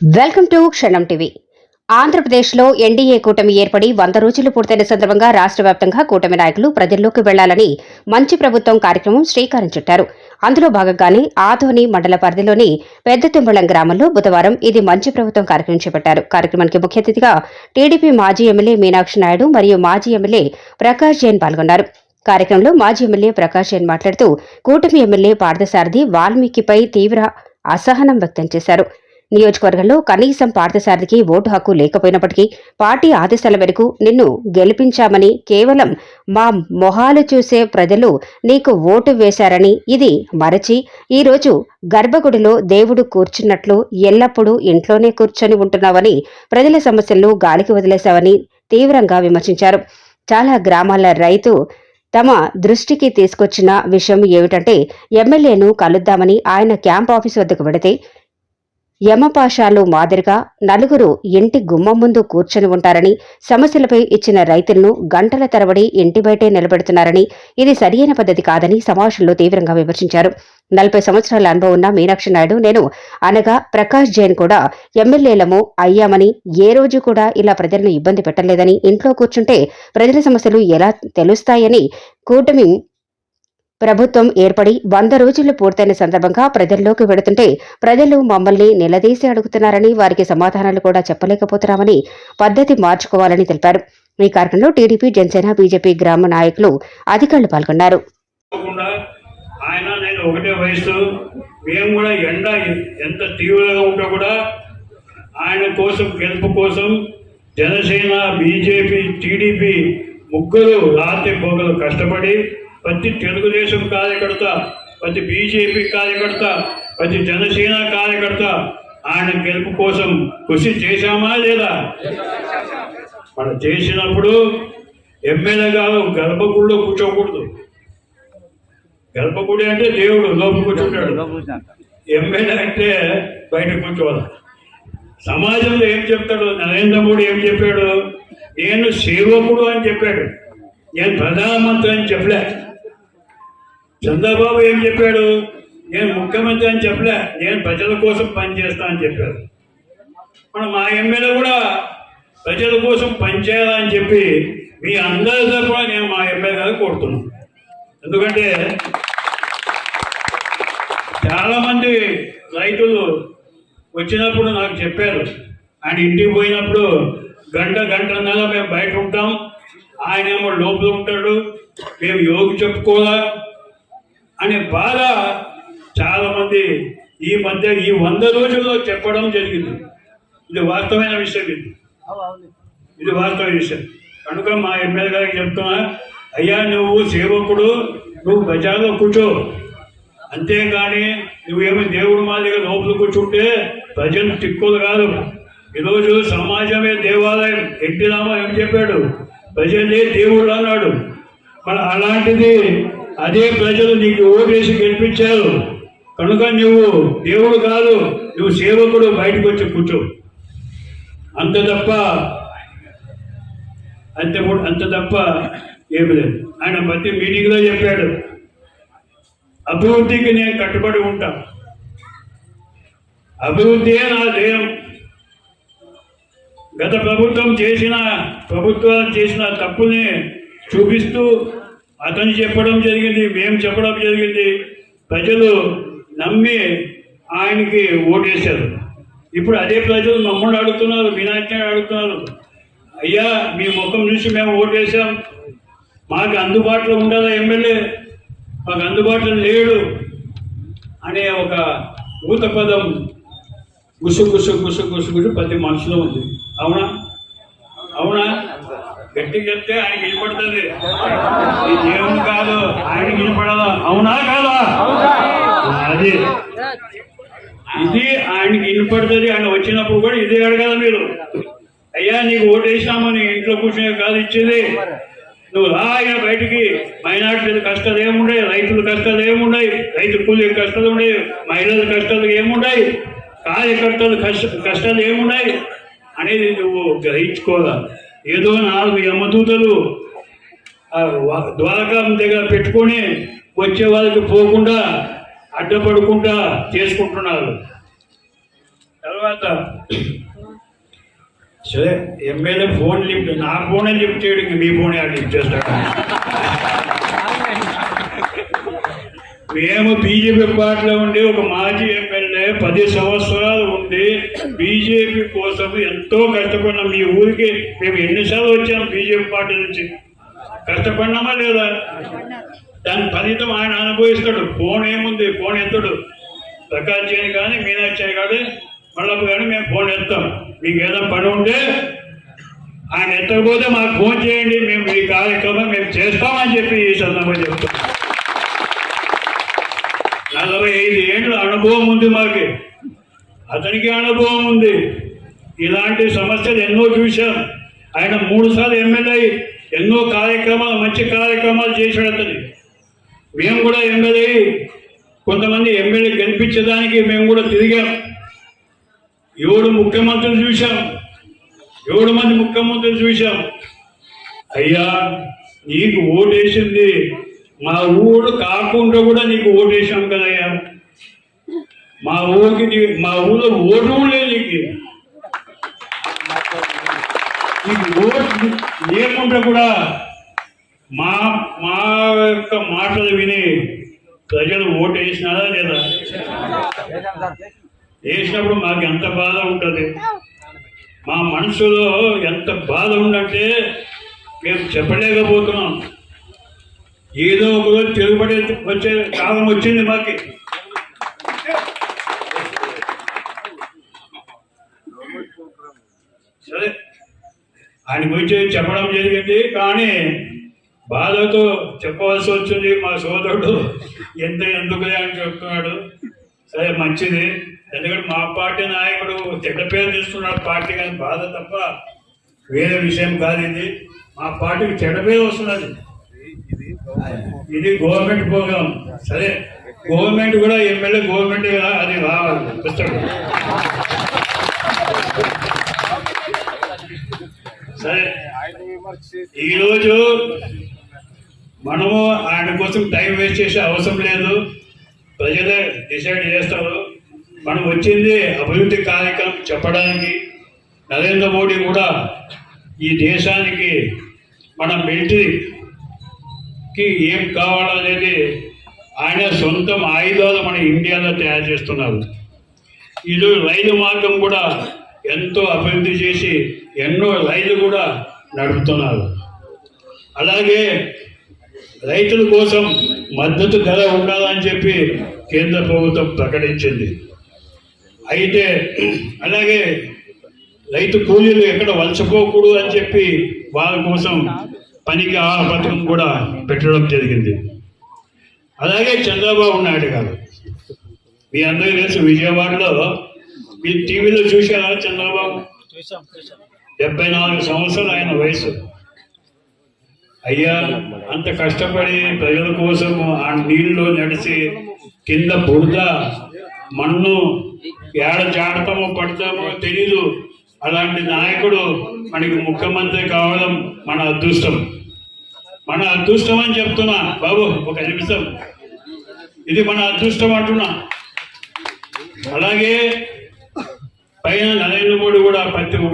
Welcome to Kshanam TV. ఆంధ్రప్రదేశ్లో NDA కూటమి ఏర్పడి వంద రోజులు పూర్తయిన సందర్భంగా రాష్ట్ర వ్యాప్తంగా కూటమి నాయకులు ప్రజల్లోకి వెళ్ళాలని మంచి ప్రభుత్వం కార్యక్రమం శ్రీకారం చుట్టారు. అందులో భాగంగానే ఆధోని మండల పరిధిలోని పెద్దతింబళం గ్రామంలో బుధవారం ఇది మంచి ప్రభుత్వం కార్యక్రమం చేపట్టారు. కార్యక్రమానికి ముఖ్య అతిథిగా టీడీపీ మాజీ ఎమ్మెల్యే మీనాక్షి నాయుడు మరియు మాజీ ఎమ్మెల్యే ప్రకాష్ జైన్ పాల్గొన్నారు. కార్యక్రమంలో మాజీ ఎమ్మెల్యే ప్రకాష్ జైన్ మాట్లాడుతూ కూటమి ఎమ్మెల్యే పార్థసారథి వాల్మీకిపై తీవ్ర అసహనం వ్యక్తం చేశారు. నియోజకవర్గంలో కనీసం పార్థసారథికి ఓటు హక్కు లేకపోయినప్పటికీ పార్టీ ఆదేశాల మేరకు నిన్ను గెలిపించామని కేవలం మా మొహాలు చూసే ప్రజలు నీకు ఓటు వేశారని ఇది మరచి ఈరోజు గర్భగుడిలో దేవుడు కూర్చున్నట్లు ఎల్లప్పుడూ ఇంట్లోనే కూర్చొని ఉంటున్నావని ప్రజల సమస్యలను గాలికి వదిలేశావని తీవ్రంగా విమర్శించారు. చాలా గ్రామాల రైతు తమ దృష్టికి తీసుకొచ్చిన విషయం ఏమిటంటే ఎమ్మెల్యేను కలుద్దామని ఆయన క్యాంప్ ఆఫీస్ వద్దకు పెడితే యమపాషాలు మాదిరిగా నలుగురు ఇంటి గుమ్మం ముందు కూర్చొని ఉంటారని సమస్యలపై ఇచ్చిన రైతులను గంటల తరబడి ఇంటి బయటే నిలబెడుతున్నారని ఇది సరియైన పద్ధతి కాదని సమావేశంలో తీవ్రంగా విమర్శించారు. నలభై సంవత్సరాల అనుభవం ఉన్న మీనాక్షి నాయుడు నేను అనగా ప్రకాష్ జైన్ కూడా ఎమ్మెల్యేలము అయ్యామని ఏ రోజు కూడా ఇలా ప్రజలను ఇబ్బంది పెట్టలేదని ఇంట్లో కూర్చుంటే ప్రజల సమస్యలు ఎలా తెలుస్తాయని కూటమి ప్రభుత్వం ఏర్పడి వంద రోజులు పూర్తయిన సందర్భంగా ప్రజల్లోకి వెడుతుంటే ప్రజలు మమ్మల్ని నిలదీసి అడుగుతున్నారని వారికి సమాధానాలు కూడా చెప్పలేకపోతున్నామని పద్ధతి మార్చుకోవాలని తెలిపారు. ఈ కార్యక్రమంలో టీడీపీ జనసేన బీజేపీ గ్రామ నాయకులు అధికారులు పాల్గొన్నారు. ఆయన నేను ఒకటే వయసు మేము కూడా ఎండ ఎంత తీవ్రంగా కూడా ఆయన కోసం గెలుపు కోసం జనసేన బీజేపీ టీడీపీ ముగ్గురు రాత్రి పొగలు కష్టపడి ప్రతి తెలుగుదేశం కార్యకర్త ప్రతి బీజేపీ కార్యకర్త ప్రతి జనసేన కార్యకర్త ఆయన గెలుపు కోసం కృషి చేశామా లేదా? మనం చేసినప్పుడు ఎమ్మెల్యే గారు గర్భగుడిలో కూర్చోకూడదు. గర్భగుడి అంటే దేవుడు లోపల కూర్చుంటాడు ఎమ్మెల్యే అంటే బయట కూర్చోవాలి. సమాజంలో ఏం చెప్తాడు? నరేంద్ర మోడీ ఏం చెప్పాడు? నేను సేవకుడు అని చెప్పాడు. నేను ప్రధానమంత్రి అని చెప్పలే. చంద్రబాబు ఏం చెప్పాడు? నేను ముఖ్యమంత్రి అని చెప్పలే నేను ప్రజల కోసం పనిచేస్తా అని చెప్పాడు. మన మా ఎమ్మెల్యే కూడా ప్రజల కోసం పనిచేయాలని చెప్పి మీ అందరి కూడా నేను మా ఎమ్మెల్యే గారు కోరుతున్నాను. ఎందుకంటే చాలా మంది రైతులు వచ్చినప్పుడు నాకు చెప్పారు. ఆయన ఇంటికి పోయినప్పుడు గంట గంటన్నర మేము బయట ఉంటాం. ఆయన ఏమో లోపల ఉంటాడు. మేము యోగి చెప్పుకోవాలా? అనే బాధ చాలా మంది ఈ మధ్య ఈ వంద రోజుల్లో చెప్పడం జరిగింది. ఇది వాస్తవమైన విషయం ఇది. ఇది వాస్తవ విషయం. కనుక మా ఎమ్మెల్యే గారికి చెప్తున్నా అయ్యా నువ్వు సేవకుడు నువ్వు బజార్లో కూర్చో. అంతేగాని నువ్వేమి దేవుడు మాదిరిగా లోపల కూర్చుంటే ప్రజలు తిక్కులు కాదు. ఈరోజు సమాజమే దేవాలయం. ఎన్టీ ఏం చెప్పాడు? ప్రజలే దేవుడు అన్నాడు. మరి అలాంటిది అదే ప్రజలు నీకు ఓటేసి గెలిపించారు. కనుక నువ్వు దేవుడు కాదు నువ్వు సేవకుడు బయటకు వచ్చి కూర్చో. అంత తప్ప అంత అంత తప్ప ఏమి లేదు. ఆయన ప్రతి మీటింగ్లో చెప్పాడు అభివృద్ధికి నేను కట్టుబడి ఉంటా. అభివృద్ధియే నా ధ్యేయం. గత ప్రభుత్వం చేసిన ప్రభుత్వాలు చేసిన తప్పుని చూపిస్తూ అతను చెప్పడం జరిగింది మేము చెప్పడం జరిగింది. ప్రజలు నమ్మి ఆయనకి ఓటేశారు. ఇప్పుడు అదే ప్రజలు మమ్మల్ని అడుగుతున్నారు వినాయకుని అడుగుతున్నారు. అయ్యా మీ ముఖం చూసి మేము ఓటేసాం మాకు అందుబాటులో ఉండాలా ఎమ్మెల్యే? మాకు అందుబాటులో లేడు అనే ఒక ఊత పదం గుసు గుసు గుసు గుసు గుసు ప్రతి మనసులో ఉంది అవునా అవునా గట్టిగా చెప్తే ఆయనకి వినపడుతుంది ఈ దేవుడు కాదు ఆయనకి వినపడాలా అవునా కాదా? అది. ఇది ఆయనకి వినపడుతుంది ఆయన వచ్చినప్పుడు కూడా ఇదే అడగాల మీరు. అయ్యా నీకు ఓటేసినామని ఇంట్లో కూర్చునే కాదు ఇచ్చేది. నువ్వు రా ఆయన బయటికి. మైనార్టీల కష్టాలు ఏముండయి? రైతుల కష్టాలు ఏముండయి? రైతు కూలి కష్టాలు ఉండయి. మహిళల కష్టాలు ఏముండయి? కార్యకర్తల కష్ట కష్టాలు ఏమున్నాయి అనేది నువ్వు గ్రహించుకోవాలా. ఏదో నాలుగు యమదూతలు ఆ దగ్గర పెట్టుకొని వచ్చే వాళ్ళకి పోకుండా అడ్డపడకుండా చేసుకుంటున్నారు. తర్వాత సరే ఎమ్మెల్యే ఫోన్ లిఫ్ట్ నా ఫోనే లిఫ్ట్ చేయడం మీ ఫోనే లిఫ్ట్ చేస్తాడు. మేము బీజేపీ పార్టీలో ఉండి ఒక మాజీ ఎమ్మెల్యే పది సంవత్సరాలు బీజేపీ కోసం ఎంతో కష్టపడినాం. మీ ఊరికి మేము ఎన్నిసార్లు వచ్చాం బీజేపీ పార్టీ నుంచి. కష్టపడినామా లేదా? దాని ఫలితం ఆయన అనుభవిస్తాడు. ఫోన్ ఏముంది? ఫోన్ ఎత్తాడు. ప్రకాష్ చేయని కానీ మీనాక్షి కానీ మళ్ళీ కానీ మేము ఫోన్ ఎత్తాం. మీకు ఏదైనా పని ఉంటే ఆయన ఎత్తకపోతే మాకు ఫోన్ చేయండి. మేము ఈ కార్యక్రమం మేము చేస్తామని చెప్పి ఈ సందర్భంగా చెప్తాం నలభై ఐదు ఏళ్ళు అనుభవం ఉంది మాకు. అతనికి అనుభవం ఉంది. ఇలాంటి సమస్యలు ఎన్నో చూశాం. ఆయన మూడు సార్లు ఎమ్మెల్యే అయి ఎన్నో కార్యక్రమాలు మంచి కార్యక్రమాలు చేశాడు అతని. మేము కూడా ఎమ్మెల్యే కొంతమంది ఎమ్మెల్యే కనిపించడానికి మేము కూడా తిరిగాం. ఏడు ముఖ్యమంత్రులు చూశాం. ఏడు మంది ముఖ్యమంత్రులు చూశాం. అయ్యా నీకు ఓటేసింది. మా ఊరు కాకుండా కూడా నీకు ఓటేసాం కదయ్యా. మా ఊరికి మా ఊళ్ళో ఓటు లేదు నీకు. నీకు ఓటు లేకుండా కూడా మా మా యొక్క మాటలు విని ప్రజలు ఓటు వేసినారా లేదా? వేసినప్పుడు మాకు ఎంత బాధ ఉంటుంది. మా మనసులో ఎంత బాధ ఉందంటే మేము చెప్పలేకపోతున్నాం. ఏదో ఒక రోజు వచ్చే కాలం వచ్చింది మాకి సరే ఆయన గురించి చెప్పడం జరిగింది కానీ బాధతో చెప్పవలసి వచ్చింది మా సోదరుడు. ఎంత ఎందుకులే అని చెప్తున్నాడు. సరే మంచిది. ఎందుకంటే మా పార్టీ నాయకుడు చెడ్డ పేరు తీసుకున్నాడు పార్టీ కానీ బాధ తప్ప వేరే విషయం కాదు ఇది. మా పార్టీకి చెడ్డ పేరు వస్తున్నది. ఇది గవర్నమెంట్ ప్రోగ్రామ్ సరే గవర్నమెంట్ కూడా ఎమ్మెల్యే గవర్నమెంట్ అది రావాలి. సరే. ఈరోజు మనము ఆయన కోసం టైం వేస్ట్ చేసే అవసరం లేదు. ప్రజలే డిసైడ్ చేస్తారు. మనం వచ్చింది అభివృద్ధి కార్యక్రమం చెప్పడానికి నరేంద్ర మోడీ కూడా ఈ దేశానికి మన మిలిటరీకి ఏం కావాలనేది ఆయన సొంతం ఆయుధాలు మన ఇండియాలో తయారు చేస్తున్నారు. ఇది రైలు మార్గం కూడా ఎంతో అభివృద్ధి చేసి ఎన్నో రైళ్ళు కూడా నడుపుతున్నారు. అలాగే రైతుల కోసం మద్దతు ధర ఉండాలని చెప్పి కేంద్ర ప్రభుత్వం ప్రకటించింది. అయితే అలాగే రైతు కూలీలు ఎక్కడ వలసపోకూడదు అని చెప్పి వాళ్ళ కోసం పనికి ఆ పథకం కూడా పెట్టడం జరిగింది. అలాగే చంద్రబాబు నాయుడు గారు మీ అందరూ తెలుసు విజయవాడలో మీ టీవీలో చూశారా చంద్రబాబు? డెబ్బై నాలుగు సంవత్సరాలు ఆయన వయసు. అయ్యా అంత కష్టపడి ప్రజల కోసం ఆ నీళ్ళు నడిచి కింద బురద మన్ను ఏడ జాడతామో పడతామో తెలీదు. అలాంటి నాయకుడు మనకి ముఖ్యమంత్రి కావడం మన అదృష్టం. మన అదృష్టం అని చెప్తున్నా బాబు ఒక నిమిషం. ఇది మన అదృష్టం అంటున్నా. అలాగే పైన నరేంద్ర మోడీ కూడా ప్రతి ఒక్క